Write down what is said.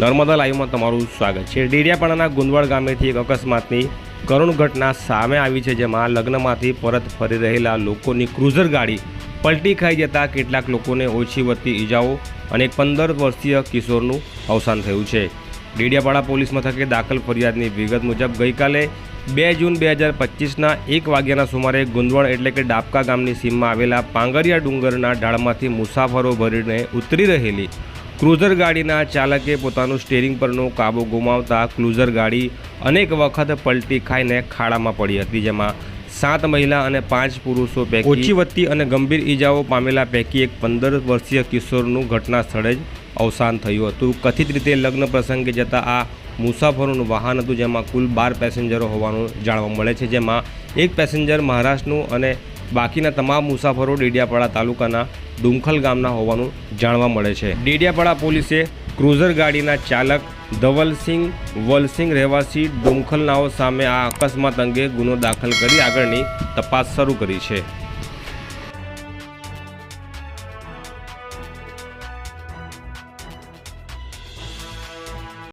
નર્મદા લાઈવમાં તમારું સ્વાગત છે. ડેડિયાપાડાના ગુંદવાડ ગામેથી એક અકસ્માતની કરુણ ઘટના સામે આવી છે, જેમાં લગ્નમાંથી પરત ફરી રહેલા લોકોની ક્રુઝર ગાડી પલટી ખાઈ જતાં કેટલાક લોકોને ઓછી વધતી ઈજાઓ અને પંદર વર્ષીય કિશોરનું અવસાન થયું છે. ડેડિયાપાડા પોલીસ મથકે દાખલ ફરિયાદની વિગત મુજબ ગઈકાલે બે જૂન બે હજાર પચીસના એક વાગ્યાના સુમારે ગુંદવણ એટલે કે ડાબકા ગામની સીમમાં આવેલા પાંગરિયા ડુંગરના ઢાળમાંથી મુસાફરો ભરીને ઉતરી રહેલી ક્રુઝર ગાડીના ચાલકે પોતાનું સ્ટેરિંગ પરનો કાબુ ગુમાવતા ક્રુઝર ગાડી અનેક વખત પલટી ખાઈને ખાડામાં પડી હતી, જેમાં સાત મહિલા અને પાંચ પુરુષો પૈકી ઓછી વધતી અને ગંભીર ઈજાઓ પામેલા પૈકી એક પંદર વર્ષીય કિશોરનું ઘટના સ્થળે જ અવસાન થયું હતું. કથિત રીતે લગ્ન પ્રસંગે જતા આ મુસાફરોનું વાહન હતું, જેમાં કુલ બાર પેસેન્જરો હોવાનું જાણવા મળે છે, જેમાં એક પેસેન્જર મહારાષ્ટ્રનું અને બાકીના તમામ મુસાફરો ડેડિયાપાડા તાલુકાના ડુમખલ ગામના હોવાનું જાણવા મળે છે. ડેડિયાપાડા પોલીસે ક્રુઝર ગાડીના ચાલક ધવલસિંહ વલસિંહ રહેવાસી ડુમખલનાઓ સામે આ અકસ્માત અંગે ગુનો દાખલ કરી આગળની તપાસ શરૂ કરી છે.